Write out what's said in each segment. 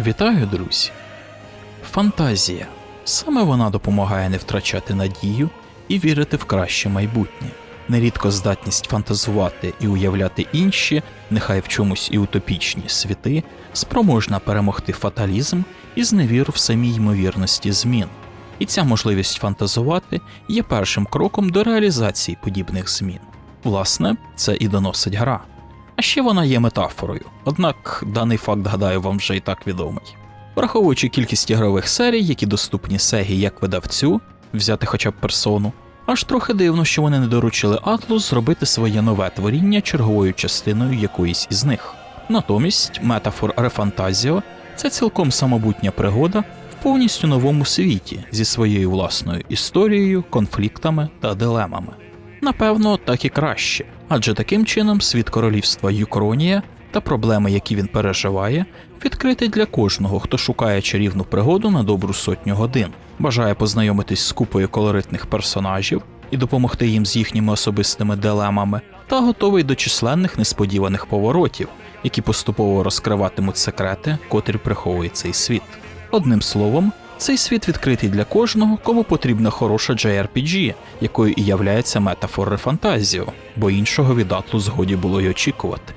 Вітаю, друзі! Фантазія. Саме вона допомагає не втрачати надію і вірити в краще майбутнє. Нерідко здатність фантазувати і уявляти інші, нехай в чомусь і утопічні світи, спроможна перемогти фаталізм і зневіру в самій ймовірності змін. І ця можливість фантазувати є першим кроком до реалізації подібних змін. Власне, це і доносить гра. А ще вона є метафорою, однак даний факт, гадаю, вам вже і так відомий. Враховуючи кількість ігрових серій, які доступні Сегі як видавцю, взяти хоча б персону, аж трохи дивно, що вони не доручили Атлус зробити своє нове творіння черговою частиною якоїсь із них. Натомість метафор Рефантазіо це цілком самобутня пригода в повністю новому світі зі своєю власною історією, конфліктами та дилемами. Напевно, так і краще, адже таким чином світ королівства Юкронія та проблеми, які він переживає, відкритий для кожного, хто шукає чарівну пригоду на добру сотню годин, бажає познайомитись з купою колоритних персонажів і допомогти їм з їхніми особистими дилемами, та готовий до численних несподіваних поворотів, які поступово розкриватимуть секрети, котрі приховує цей світ. Одним словом, цей світ відкритий для кожного, кому потрібна хороша JRPG, якою і являється метафор фантазію, бо іншого від Атлу згоді було й очікувати.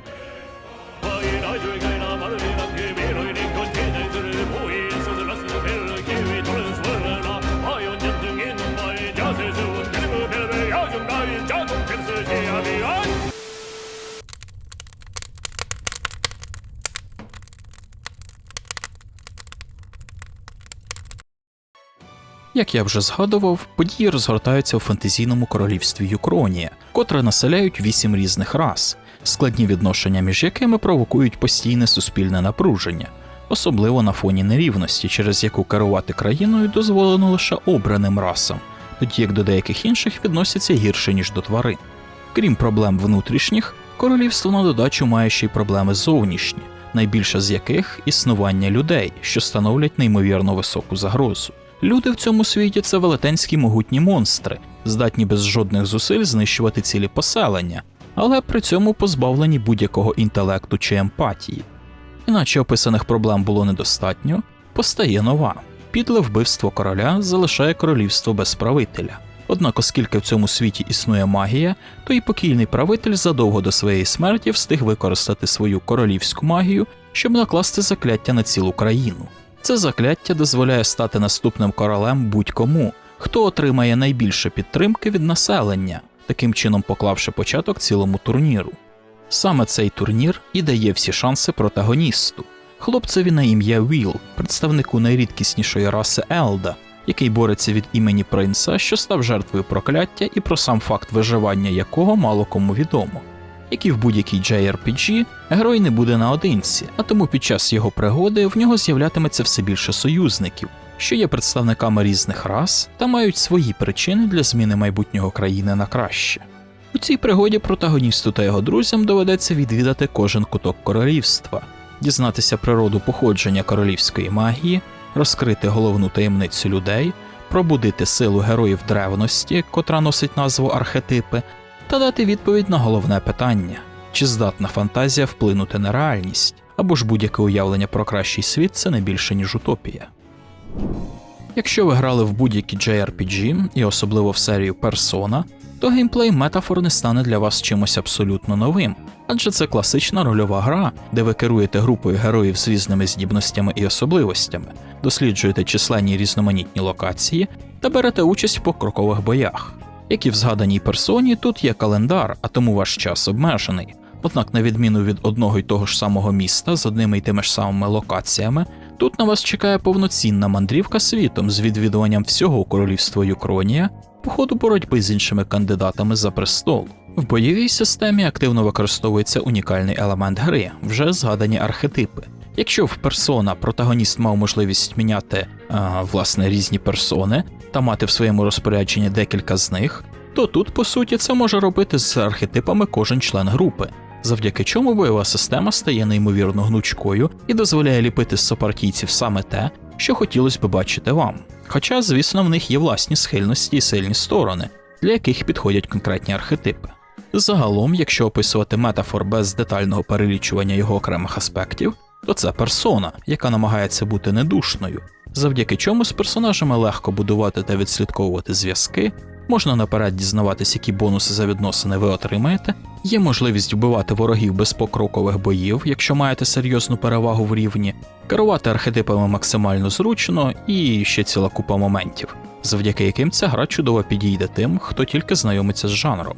Як я вже згадував, події розгортаються у фантазійному королівстві Юкронія, котре населяють вісім різних рас, складні відношення між якими провокують постійне суспільне напруження, особливо на фоні нерівності, через яку керувати країною дозволено лише обраним расам, тоді як до деяких інших відносяться гірше ніж до тварин. Крім проблем внутрішніх, королівство на додачу має ще й проблеми зовнішні, найбільша з яких існування людей, що становлять неймовірно високу загрозу. Люди в цьому світі це велетенські могутні монстри, здатні без жодних зусиль знищувати цілі поселення, але при цьому позбавлені будь-якого інтелекту чи емпатії. Іначе описаних проблем було недостатньо, постає нова. Підле вбивство короля залишає королівство без правителя. Однак, оскільки в цьому світі існує магія, то і покійний правитель задовго до своєї смерті встиг використати свою королівську магію, щоб накласти закляття на цілу країну. Це закляття дозволяє стати наступним королем будь-кому, хто отримає найбільше підтримки від населення, таким чином поклавши початок цілому турніру. Саме цей турнір і дає всі шанси протагоністу, хлопцеві на ім'я Віл, представнику найрідкіснішої раси Елда, який бореться від імені принца, що став жертвою прокляття, і про сам факт виживання якого мало кому відомо. Як і в будь-якій JRPG, герой не буде наодинці, а тому під час його пригоди в нього з'являтиметься все більше союзників, що є представниками різних рас та мають свої причини для зміни майбутнього країни на краще. У цій пригоді протагоністу та його друзям доведеться відвідати кожен куток королівства, дізнатися природу походження королівської магії, розкрити головну таємницю людей, пробудити силу героїв древності, котра носить назву архетипи, та дати відповідь на головне питання: чи здатна фантазія вплинути на реальність, або ж будь-яке уявлення про кращий світ це не більше ніж утопія. Якщо ви грали в будь-які JRPG, і особливо в серію Persona, то геймплей Метафор не стане для вас чимось абсолютно новим, адже це класична рольова гра, де ви керуєте групою героїв з різними здібностями і особливостями, досліджуєте численні різноманітні локації та берете участь в покрокових боях. Як і в згаданій персоні, тут є календар, а тому ваш час обмежений. Однак, на відміну від одного й того ж самого міста з одними й тими ж самими локаціями, тут на вас чекає повноцінна мандрівка світом з відвідуванням всього королівства Юкронія по ходу боротьби з іншими кандидатами за престол. В бойовій системі активно використовується унікальний елемент гри, вже згадані архетипи. Якщо в персона протагоніст мав можливість міняти а, власне різні персони та мати в своєму розпорядженні декілька з них, то тут, по суті, це може робити з архетипами кожен член групи, завдяки чому бойова система стає неймовірно гнучкою і дозволяє ліпити з сопартійців саме те, що хотілося б бачити вам. Хоча, звісно, в них є власні схильності і сильні сторони, для яких підходять конкретні архетипи. Загалом, якщо описувати метафор без детального перелічування його окремих аспектів, то це персона, яка намагається бути недушною, завдяки чому з персонажами легко будувати та відслідковувати зв'язки, можна наперед дізнаватись, які бонуси за відносини ви отримаєте, є можливість вбивати ворогів без покрокових боїв, якщо маєте серйозну перевагу в рівні, керувати архетипами максимально зручно і ще ціла купа моментів, завдяки яким ця гра чудово підійде тим, хто тільки знайомиться з жанром.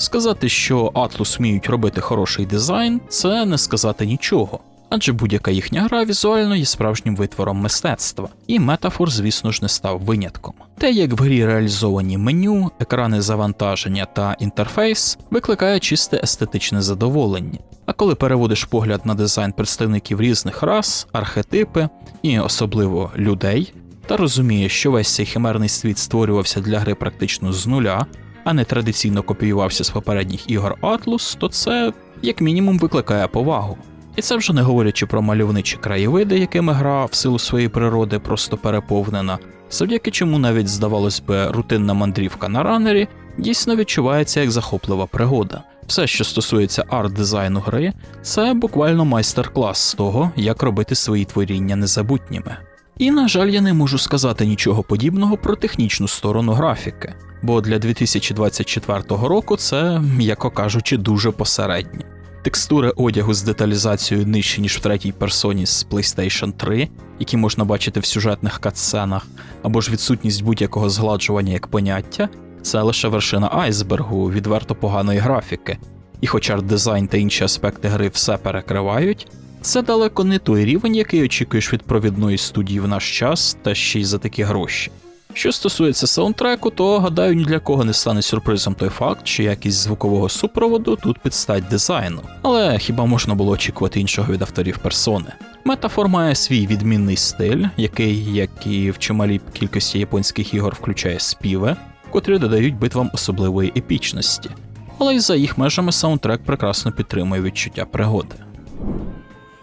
Сказати, що Atlus вміють робити хороший дизайн, це не сказати нічого. Адже будь-яка їхня гра візуально є справжнім витвором мистецтва, і метафор, звісно ж, не став винятком. Те, як в грі реалізовані меню, екрани завантаження та інтерфейс, викликає чисте естетичне задоволення. А коли переводиш погляд на дизайн представників різних рас, архетипи і особливо людей, та розумієш, що весь цей химерний світ створювався для гри практично з нуля, а не традиційно копіювався з попередніх ігор Atlus, то це як мінімум викликає повагу. І це вже не говорячи про мальовничі краєвиди, якими гра в силу своєї природи просто переповнена, завдяки чому навіть, здавалось би, рутинна мандрівка на ранері дійсно відчувається як захоплива пригода. Все, що стосується арт-дизайну гри, це буквально майстер-клас з того, як робити свої творіння незабутніми. І, на жаль, я не можу сказати нічого подібного про технічну сторону графіки, бо для 2024 року це, м'яко кажучи, дуже посередньо. Текстури одягу з деталізацією нижче, ніж в третій персоні з PlayStation 3, які можна бачити в сюжетних катсценах, або ж відсутність будь-якого згладжування як поняття, це лише вершина айсбергу відверто поганої графіки. І хоча арт-дизайн та інші аспекти гри все перекривають, це далеко не той рівень, який очікуєш від провідної студії в наш час та ще й за такі гроші. Що стосується саундтреку, то гадаю, ні для кого не стане сюрпризом той факт, що якість звукового супроводу тут підстать дизайну, але хіба можна було очікувати іншого від авторів персони? Метафор має свій відмінний стиль, який, як і в чималій кількості японських ігор, включає співи, котрі додають битвам особливої епічності. Але й за їх межами саундтрек прекрасно підтримує відчуття пригоди.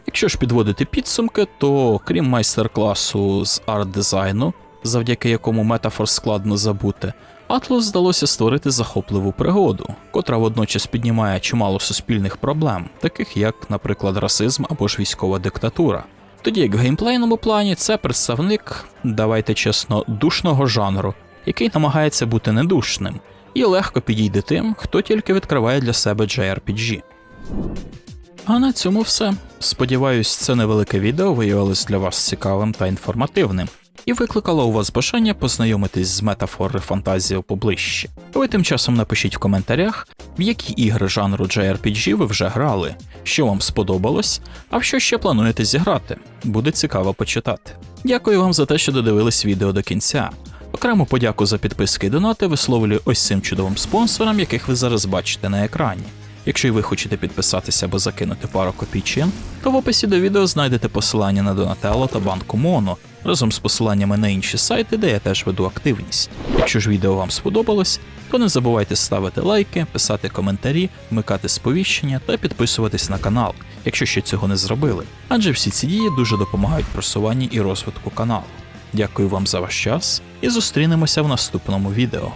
Якщо ж підводити підсумки, то крім майстер-класу з арт-дизайну, завдяки якому метафор складно забути, Атлус здалося створити захопливу пригоду, котра водночас піднімає чимало суспільних проблем, таких як, наприклад, расизм або ж військова диктатура. Тоді як в геймплейному плані це представник, давайте чесно, душного жанру, який намагається бути недушним, і легко підійде тим, хто тільки відкриває для себе JRPG. А на цьому все. Сподіваюсь, це невелике відео виявилось для вас цікавим та інформативним, і викликало у вас бажання познайомитись з метафори фантазіо поближче. Ви тим часом напишіть в коментарях, в які ігри жанру JRPG ви вже грали, що вам сподобалось, а в що ще плануєте зіграти. Буде цікаво почитати. Дякую вам за те, що додивились відео до кінця. Окрему подяку за підписки і донати висловлюю ось цим чудовим спонсорам, яких ви зараз бачите на екрані. Якщо й ви хочете підписатися або закинути пару копійчин, то в описі до відео знайдете посилання на Donatello та банку Моно разом з посиланнями на інші сайти, де я теж веду активність. Якщо ж відео вам сподобалось, то не забувайте ставити лайки, писати коментарі, вмикати сповіщення та підписуватись на канал, якщо ще цього не зробили. Адже всі ці дії дуже допомагають просуванні і розвитку каналу. Дякую вам за ваш час і зустрінемося в наступному відео.